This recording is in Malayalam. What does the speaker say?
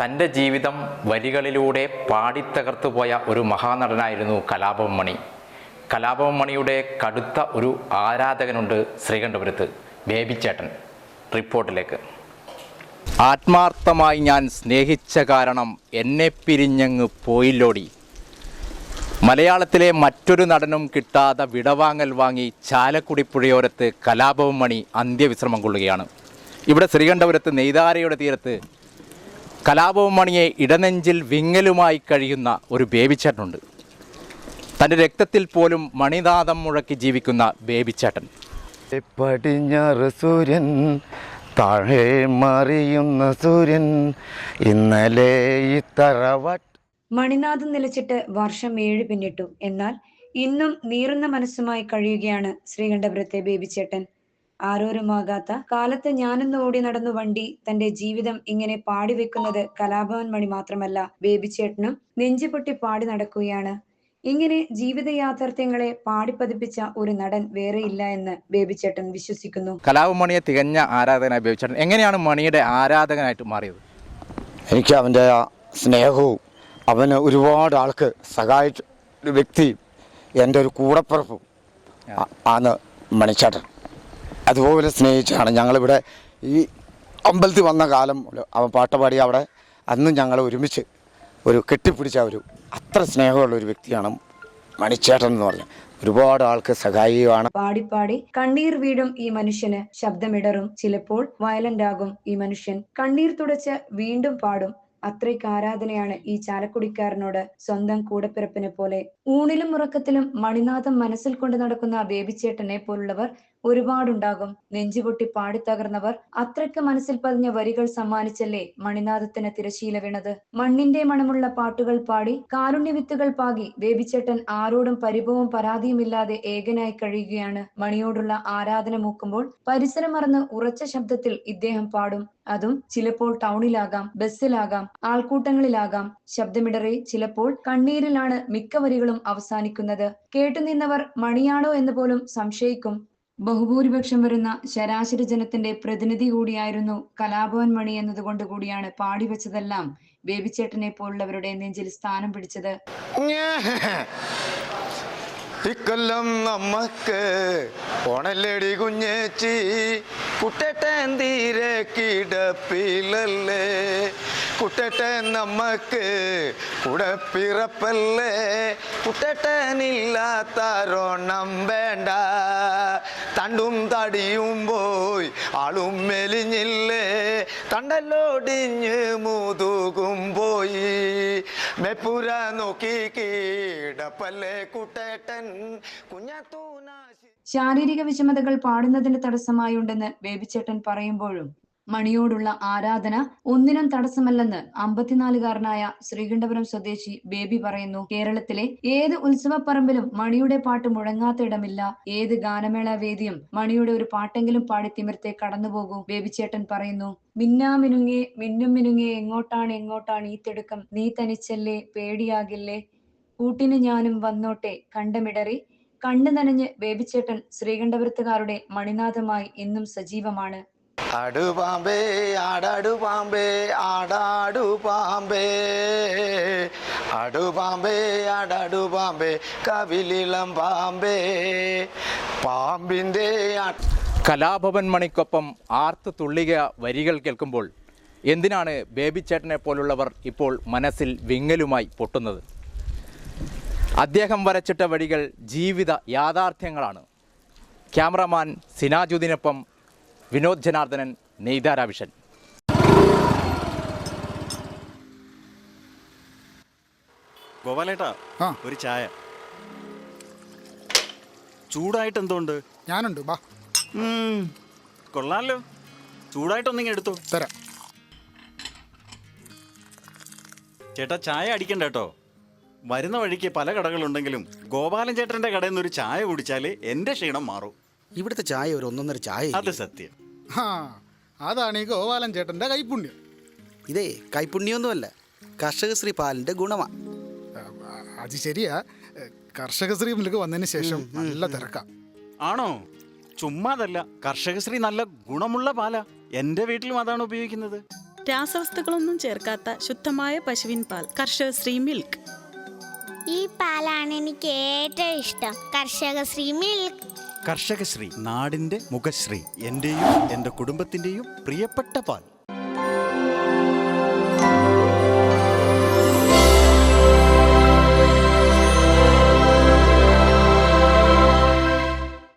തന്റെ ജീവിതം വരികളിലൂടെ പാടിത്തകർത്തു പോയ ഒരു മഹാനടനായിരുന്നു കലാപം മണി കലാപം മണിയുടെ കടുത്ത ഒരു ആരാധകനുണ്ട് ശ്രീകണ്ഠപുരത്ത്. ബേബിച്ചേട്ടൻ റിപ്പോർട്ടിലേക്ക്. ആത്മാർത്ഥമായി ഞാൻ സ്നേഹിച്ച കാരണം എന്നെ പിരിഞ്ഞങ്ങ് പോയില്ലോടി. മലയാളത്തിലെ മറ്റൊരു നടനും കിട്ടാതെ വിടവാങ്ങൽ വാങ്ങി ചാലക്കുടി പുഴയോരത്ത് കലാപവും മണി അന്ത്യവിശ്രമം കൊള്ളുകയാണ്. ഇവിടെ ശ്രീകണ്ഠപുരത്ത് നെയ്താരയുടെ തീരത്ത് കലാപവും മണിയെ ഇടനെഞ്ചിൽ വിങ്ങലുമായി കഴിയുന്ന ഒരു ബേബിച്ചേട്ടനുണ്ട്. തന്റെ രക്തത്തിൽ പോലും മണിനാദം മുഴക്കി ജീവിക്കുന്ന ബേബിച്ചേട്ടൻ. പടിഞ്ഞാറ് സൂര്യൻ താഴെ മറിയുന്ന സൂര്യൻ ഇന്നലെ ഈ തറവാട്ട് മണിനാഥം നിലച്ചിട്ട് വർഷം ഏഴ് പിന്നിട്ടു. എന്നാൽ ഇന്നും നീറുന്ന മനസ്സുമായി കഴിയുകയാണ് ശ്രീകണ്ഠപുരത്തെ ബേബിച്ചേട്ടൻ. ആരോരുമാകാത്ത. കാലത്ത് ഞാനെന്ന് ഓടി നടന്നു വണ്ടി തന്റെ ജീവിതം ഇങ്ങനെ പാടി വെക്കുന്നത് കലാഭവൻ മണി മാത്രമല്ല ബേബിച്ചേട്ടനും നെഞ്ചുപൊട്ടി പാടി നടക്കുകയാണ്. ഇങ്ങനെ ജീവിത യാഥാർത്ഥ്യങ്ങളെ പാടിപ്പതിപ്പിച്ച ഒരു നടൻ വേറെ ഇല്ല എന്ന് ബേബിച്ചേട്ടൻ വിശ്വസിക്കുന്നു. കലാഭവൻ മണിയെ തികഞ്ഞ ആരാധകനായ ബേബിച്ചേട്ടൻ എങ്ങനെയാണ് മണിയുടെ ആരാധകനായിട്ട് മാറിയത്? എനിക്ക് അവന്റെ ആ സ്നേഹവും അവന് ഒരുപാട് ആൾക്ക് സഹായിച്ച ഒരു വ്യക്തിയും എന്റെ ഒരു കൂടപ്പിറപ്പും ആണ് മണിച്ചേട്ടൻ. അതുപോലെ സ്നേഹിച്ചാണ് ഞങ്ങളിവിടെ ഈ അമ്പലത്തിൽ വന്ന കാലം അവൻ പാട്ട് പാടി അവിടെ അന്ന് ഞങ്ങൾ ഒരുമിച്ച് ഒരു കെട്ടിപ്പിടിച്ച ഒരു അത്ര സ്നേഹമുള്ള ഒരു വ്യക്തിയാണ് മണിച്ചേട്ടൻ എന്ന് പറഞ്ഞത് ഒരുപാട് ആൾക്ക് സഹായിയുമാണ്. പാടി കണ്ണീർ വീടും ഈ മനുഷ്യന് ശബ്ദമിടറും. ചിലപ്പോൾ വയലന്റ് ആകും ഈ മനുഷ്യൻ. കണ്ണീർ തുടച്ച് വീണ്ടും പാടും. അത്രയ്ക്ക് ആരാധനയാണ് ഈ ചാലക്കുടിക്കാരനോട് സ്വന്തം കൂടപ്പിറപ്പിനെ പോലെ. ഊണിലും ഉറക്കത്തിലും മണിനാഥം മനസ്സിൽ കൊണ്ട് നടക്കുന്ന ബേബിച്ചേട്ടനെ പോലുള്ളവർ ഒരുപാടുണ്ടാകും. നെഞ്ചുപൊട്ടി പാടിത്തകർന്നവർ അത്രയ്ക്ക് മനസ്സിൽ പതിഞ്ഞ വരികൾ സമ്മാനിച്ചല്ലേ മണിനാഥത്തിന് തിരശീല വീണത്? മണ്ണിന്റെ മണമുള്ള പാട്ടുകൾ പാടി കാരുണ്യവിത്തുകൾ പാകി ബേബിച്ചേട്ടൻ ആരോടും പരിഭവവും പരാതിയുമില്ലാതെ ഏകനായി കഴിയുകയാണ്. മണിയോടുള്ള ആരാധന മൂക്കുമ്പോൾ പരിസരം മറന്ന് ഉറച്ച ശബ്ദത്തിൽ ഇദ്ദേഹം പാടും. അതും ചിലപ്പോൾ ടൗണിലാകാം ബസ്സിലാകാം ആൾക്കൂട്ടങ്ങളിലാകാം. ശബ്ദമിടറി ചിലപ്പോൾ കണ്ണീരിലാണ് മിക്ക വരികളും അവസാനിക്കുന്നത്. കേട്ടുനിന്നവർ മണിയാണോ എന്ന് പോലും സംശയിക്കും. ബഹുഭൂരിപക്ഷം വരുന്ന ശരാശരി ജനത്തിന്റെ പ്രതിനിധി കൂടിയായിരുന്നു കലാഭവൻ മണി എന്നതുകൊണ്ട് കൂടിയാണ് പാടി വെച്ചതെല്ലാം ബേബിച്ചേട്ടനെ പോലുള്ളവരുടെ നെഞ്ചിൽ സ്ഥാനം പിടിച്ചത്. ഇക്കൊല്ലം നമ്മക്ക് ഓണല്ലടി കുഞ്ഞേച്ചി കുട്ടേട്ടൻ തീരെ കിടപ്പിലല്ലേ? കുട്ടേട്ടൻ നമ്മക്ക് കുടപ്പിറപ്പല്ലേ പിറപ്പല്ലേ കുട്ടേട്ടനില്ലാത്തരോണം വേണ്ട. തണ്ടും തടിയും പോയി ആളും മെലിഞ്ഞില്ലേ? തണ്ടല്ലോടിഞ്ഞ് മുതുകും പോയി. മെപ്പുര നോക്കി കീടപ്പല്ലേ കുട്ടേട്ടൻ? കുഞ്ഞാത്തൂനാശി ശാരീരിക വിഷമതകൾ പാടുന്നതിന് തടസ്സമായുണ്ടെന്ന് ബേബിച്ചേട്ടൻ പറയുമ്പോഴും മണിയോടുള്ള ആരാധന ഒന്നിനും തടസ്സമല്ലെന്ന് അമ്പത്തിനാലുകാരനായ ശ്രീകണ്ഠപുരം സ്വദേശി ബേബി പറയുന്നു. കേരളത്തിലെ ഏത് ഉത്സവപ്പറമ്പിലും മണിയുടെ പാട്ട് മുഴങ്ങാത്ത ഇടമില്ല. ഏത് ഗാനമേള വേദിയും മണിയുടെ ഒരു പാട്ടെങ്കിലും പാടി തിമിർത്തെ കടന്നുപോകൂ ബേബിച്ചേട്ടൻ പറയുന്നു. മിന്നാ മിനുങ്ങേ മിന്നും മിനുങ്ങേ എങ്ങോട്ടാണ് എങ്ങോട്ടാണ് ഈ തിടുക്കം? നീ തനിച്ചല്ലേ പേടിയാകില്ലേ? കൂട്ടിന് ഞാനും വന്നോട്ടെ കണ്ടമിടറി. കണ്ണു നനഞ്ഞ് ബേബിച്ചേട്ടൻ ശ്രീകണ്ഠപുരത്തുകാരുടെ മണിനാഥമായി ഇന്നും സജീവമാണ്. ആടു പാമ്പേ ആടാടു പാമ്പേ ആടാടു പാമ്പേ കവിലിളം പാമ്പേ. പാമ്പിന്റെ കലാഭവൻ മണിക്കൊപ്പം ആർത്ത് തുള്ളിക വരികൾ കേൾക്കുമ്പോൾ എന്തിനാണ് ബേബിച്ചേട്ടനെ പോലുള്ളവർ ഇപ്പോൾ മനസ്സിൽ വിങ്ങലുമായി പൊട്ടുന്നത്? അദ്ദേഹം വരച്ചിട്ട വഴികൾ ജീവിത യാഥാർത്ഥ്യങ്ങളാണ്. ക്യാമറമാൻ സിനാജുദ്ദീനൊപ്പം വിനോദ് ജനാർദ്ദനൻ നെയ്താരാവിഷൻ ഗോപാലേട്ടാ ആ. ഒരു ചായ. ചൂടായിട്ട് എന്തുകൊണ്ട് ഞാനുണ്ട് ബാ. ഉം, കൊള്ളാലോ. ചൂടായിട്ടൊന്നിങ്ങനെ എടുത്തു. തരാം. ചേട്ടാ ചായ അടിക്കണ്ട കേട്ടോ. വരുന്ന വഴിക്ക് പല കടകളുണ്ടെങ്കിലും ഗോപാലൻ ചേട്ടന്റെ കടയിൽ നിന്ന് ഒരു ചായ കുടിച്ചാൽ എന്റെ ക്ഷീണം മാറും. ഇവിടുത്തെ ചായ ഒരു ഒന്നൊന്നര ചായ അത് സത്യം. ആ അതാണ് ഈ ഗോപാലൻ ചേട്ടന്റെ കൈപ്പുണ്യം ഇതേ കൈപ്പുണ്യൊന്നുമല്ല കർഷകശ്രീ പാലിന്റെ ഗുണമാ. ആ, അത് ശരിയാ. കർഷകശ്രീ മുന്നിലേക്ക് വന്നതിന് ശേഷം നല്ല തിരക്കാം. ആണോ? ചുമ്മാതല്ല കർഷകശ്രീ നല്ല ഗുണമുള്ള പാലാ. എന്റെ വീട്ടിലും അതാണ് ഉപയോഗിക്കുന്നത്. രാസവസ്തുക്കളൊന്നും ചേർക്കാത്ത ശുദ്ധമായ പശുവിൻ പാൽ കർഷകശ്രീ മിൽക്ക്. ഈ പാലാണ് എനിക്ക് ഏറ്റവും ഇഷ്ടം കർഷകശ്രീ മിൽക്ക്. കർഷകശ്രീ നാടിന്റെ മുഖശ്രീ എന്റെയും എന്റെ കുടുംബത്തിന്റെയും പ്രിയപ്പെട്ട പാൽ.